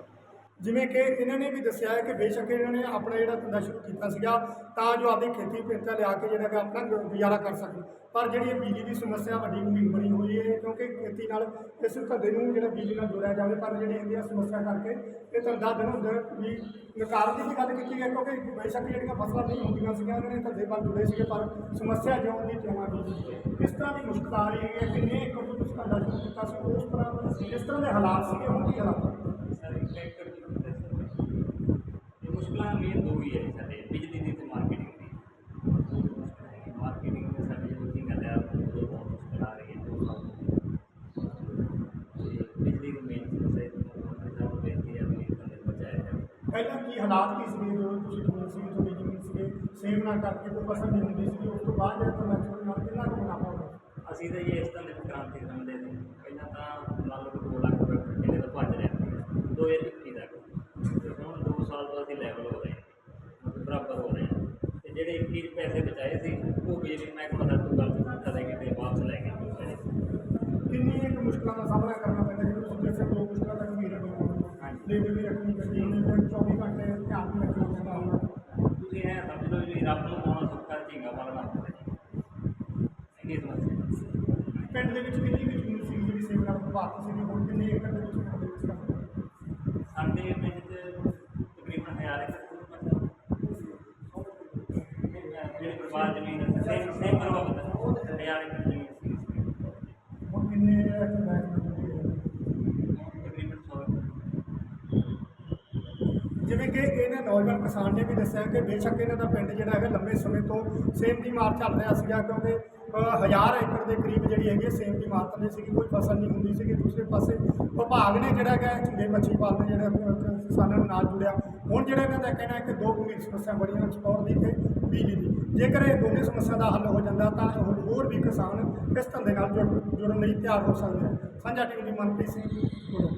ਜਿਵੇਂ ਕਿ ਇਹਨਾਂ ਨੇ ਵੀ ਦੱਸਿਆ ਹੈ ਕਿ ਬੇਸ਼ੱਕ ਇਹਨਾਂ ਨੇ ਆਪਣਾ ਜਿਹੜਾ ਧੰਦਾ ਸ਼ੁਰੂ ਕੀਤਾ ਸੀਗਾ, ਤਾਂ ਜੋ ਆਪਣੀ ਖੇਤੀ ਪਿੰਤਾ ਲਿਆ ਕੇ ਜਿਹੜਾ ਕਿ ਆਪਣਾ ਗੁ- ਗੁਜ਼ਾਰਾ ਕਰ ਸਕਣ। ਪਰ ਜਿਹੜੀ ਇਹ ਬਿਜਲੀ ਦੀ ਸਮੱਸਿਆ ਵੱਡੀ ਮੁਹਿੰਮ ਬਣੀ ਹੋਈ ਹੈ, ਕਿਉਂਕਿ ਖੇਤੀ ਨਾਲ ਇਸ ਧੰਦੇ ਨੂੰ ਜਿਹੜਾ ਬਿਜਲੀ ਨਾਲ ਜੋੜਿਆ ਜਾਵੇ, ਪਰ ਜਿਹੜੀ ਇਹਦੀਆਂ ਸਮੱਸਿਆ ਕਰਕੇ ਇਹ ਧੰਦਾ ਦਿਨੋਂ ਦਿਨ ਵੀ ਨਕਾਰ ਦੀ ਗੱਲ ਕੀਤੀ ਹੈ, ਕਿਉਂਕਿ ਬੇਸ਼ੱਕ ਜਿਹੜੀਆਂ ਫਸਲਾਂ ਨਹੀਂ ਹੁੰਦੀਆਂ ਸੀਗੀਆਂ ਉਹਨਾਂ ਨੇ ਧੰਦੇ ਵੱਲ ਜੁੜੇ ਸੀਗੇ, ਪਰ ਸਮੱਸਿਆ ਜਿਉਂ ਦੀ ਤਿਉਂ ਆ ਗਈ ਕਿਸ ਤਰ੍ਹਾਂ ਦੀ ਮੁਸ਼ਕਲ ਆ ਰਹੀ ਹੈ, ਕਿੰਨੇ ਏਕੜ ਤੋਂ ਤੁਸੀਂ ਧੰਦਾ ਸ਼ੁਰੂ ਕੀਤਾ ਸੀ, ਉਸ ਤਰ੍ਹਾਂ ਜਿਸ ਤਰ੍ਹਾਂ ਦੇ ਹਾਲਾਤ ਸੀਗੇ, ਹੁਣ ਵੀ ਹਾਲਾਤ प्लान मेन दो ही ਹੈ ਸਾਡੇ ਬਿਜਲੀ ਦੀ ਤੇ ਮਾਰਕੀਟਿੰਗ ਦੀ ਦੋ ਮੁਸ਼ਕਲ ਹੈ ਮਾਰਕੀਟਿੰਗ ਦੇ ਸਾਡੇ ਜੋ ਕੀ ਗੱਲ ਹੈ ਉਹ ਬਹੁਤ ਮੁਸ਼ਕਲ ਆ ਰਹੀ ਹੈ ਦੋ ਸਾਲ ਤੋਂ ਬਿਜਲੀ ਦੀ ਮੇਨ ਸਮੱਸਿਆ ਹੈ ਮੁੱਖ ਸਾਹਿਬ ਬੇਨਤੀ ਹੈ ਵੀ ਇਸ ਨੂੰ ਬਚਾਇਆ ਜਾਵੇ ਪਹਿਲਾਂ ਕੀ ਹਾਲਾਤ ਕੀ ਸੀ ਜੋ ਤੁਸੀਂ ਤੁਹਾਨੂੰ ਸੀ ਤੁਹਾਡੀ ਜ਼ਮੀਨ ਸੀ ਸੇਵ ਨਾ ਕਰਕੇ ਕੋਈ ਫਸਲ ਨਹੀਂ ਹੁੰਦੀ ਸੀ ਉਸ ਤੋਂ ਬਾਅਦ ਇਹ ਤੁਹਾਨੂੰ ਨਾਲ ਕਿੰਨਾ ਕੁ ਮੁਨਾਫਾ ਹੋਇਆ ਅਸੀਂ ਤਾਂ ਇਹ ਇਸ ਤਰ੍ਹਾਂ ਦੇ ਕ੍ਰਾਂਤੀ ਸਮਝਦੇ ਸੀ ਪਹਿਲਾਂ ਤਾਂ ਮੰਨ ਲਓ ਜਿਹੜੇ 21 ਪੈਸੇ ਬਚਾਏ ਸੀ ਉਹ ਬਿਜਲੀ ਮਹਿਕਮਾ ਦਾ ਤੋਂ ਗੱਲ ਚਲੇ ਗਏ ਤੇ ਵਾਪਸ ਲੈ ਗਏ ਕਿੰਨੀ ਇੱਕ ਮੁਸ਼ਕਲਾਂ ਦਾ ਸਾਹਮਣਾ ਕਰਨਾ ਪੈਂਦਾ ਜਦੋਂ ਤੁਸੀਂ ਦੇਖੋ ਦੋ ਮੁਸ਼ਕਲਾਂ ਦਾ ਗੰਭੀਰ ਹਾਂਜੀ। ਲੇਬਰ ਵੀ ਰੱਖਣੀ ਪੈਂਦੀ ਹੈ ਫਿਰ 24 ਘੰਟੇ ਧਿਆਨ ਵੀ ਰੱਖਣਾ ਪੈਂਦਾ ਹੁੰਦਾ ਤੁਸੀਂ ਇਹ ਸਮਝ ਲਓ ਵੀ ਰੱਬ ਨੂੰ ਪਾਉਣਾ ਸੁੱਕਾ ਝੀਂਗਾ ਜੀ। ਇੰਨੀ ਸਮੱਸਿਆ ਪਿੰਡ ਦੇ ਵਿੱਚ ਕਿੰਨੀ ਕੁ ਸੀ ਜਿਹੜੀ ਨਾਲ ਪ੍ਰਭਾਵਿਤ ਸੀ? ਹੁਣ ਕਿੰਨੇ ਏਕੜ ਦੇ ਵਿੱਚ ਪਿੰਡ ਦੇ ਵਿੱਚ ਕਰਦੇ ਹੋ? ਸਾਡੇ ਪਿੰਡ 'ਚ ਤਕਰੀਬਨ 1000 ਏਕੜ ਜਿਹੜੀ ਬਰਬਾਦ ਜ਼ਮੀਨ ਹੈ ਸੇਮ ਸੇਮ ਬਰਬਾਦ ਹੈ 1000 ਏਕੜ ਜ਼ਮੀਨ ਸੀ ਹੁਣ ਕਿੰਨੇ ਏਕੜ ਦਾ ਹੈ? ਤਕਰੀਬਨ 100 ਜਿਵੇਂ ਕਿ ਇਹਨਾਂ ਨੌਜਵਾਨ ਕਿਸਾਨ ਨੇ ਵੀ ਦੱਸਿਆ ਕਿ ਬੇਸ਼ੱਕ ਇਹਨਾਂ ਦਾ ਪਿੰਡ ਜਿਹੜਾ ਹੈਗਾ ਲੰਬੇ ਸਮੇਂ ਤੋਂ ਸੇਮ ਦੀ ਮਾਰ ਚੱਲ ਰਿਹਾ ਸੀਗਾ ਕਿਉਂਕਿ ਹਜ਼ਾਰ ਏਕੜ ਦੇ ਕਰੀਬ ਜਿਹੜੀ ਹੈਗੀ ਹੈ ਸੇਮ ਦੀ ਮਾਰ ਥੱਲੇ ਸੀਗੀ, ਕੋਈ ਫਸਲ ਨਹੀਂ ਹੁੰਦੀ ਸੀਗੀ। ਦੂਸਰੇ ਪਾਸੇ ਵਿਭਾਗ ਨੇ ਜਿਹੜਾ ਹੈਗਾ ਝੀਂਗੇ ਮੱਛੀ ਪਾਲਣ ਜਿਹੜਾ ਕਿਸਾਨਾਂ ਨੂੰ ਨਾਲ ਜੁੜਿਆ। ਹੁਣ ਜਿਹੜਾ ਇਹਨਾਂ ਦਾ ਕਹਿਣਾ ਹੈ ਕਿ ਦੋ ਗੰਭੀਰ ਸਮੱਸਿਆ ਬੜੀਆਂ ਐਕਸਪੋਰਟ ਦੀ ਤੇ ਬਿਜਲੀ ਦੀ। ਜੇਕਰ ਇਹ ਦੋਨੇ ਸਮੱਸਿਆ ਦਾ ਹੱਲ ਹੋ ਜਾਂਦਾ ਤਾਂ ਹੋਰ ਵੀ ਕਿਸਾਨ ਇਸ ਧੰਦੇ ਨਾਲ ਜੁੜ ਜੁੜਨ ਲਈ ਤਿਆਰ ਹੋ ਸਕਦੇ ਹਨ। ਸਾਂਝਾ ਟੀਵੀ ਦੀ ਮਨਪ੍ਰੀਤ ਸਿੰਘ ਗੁਰੂ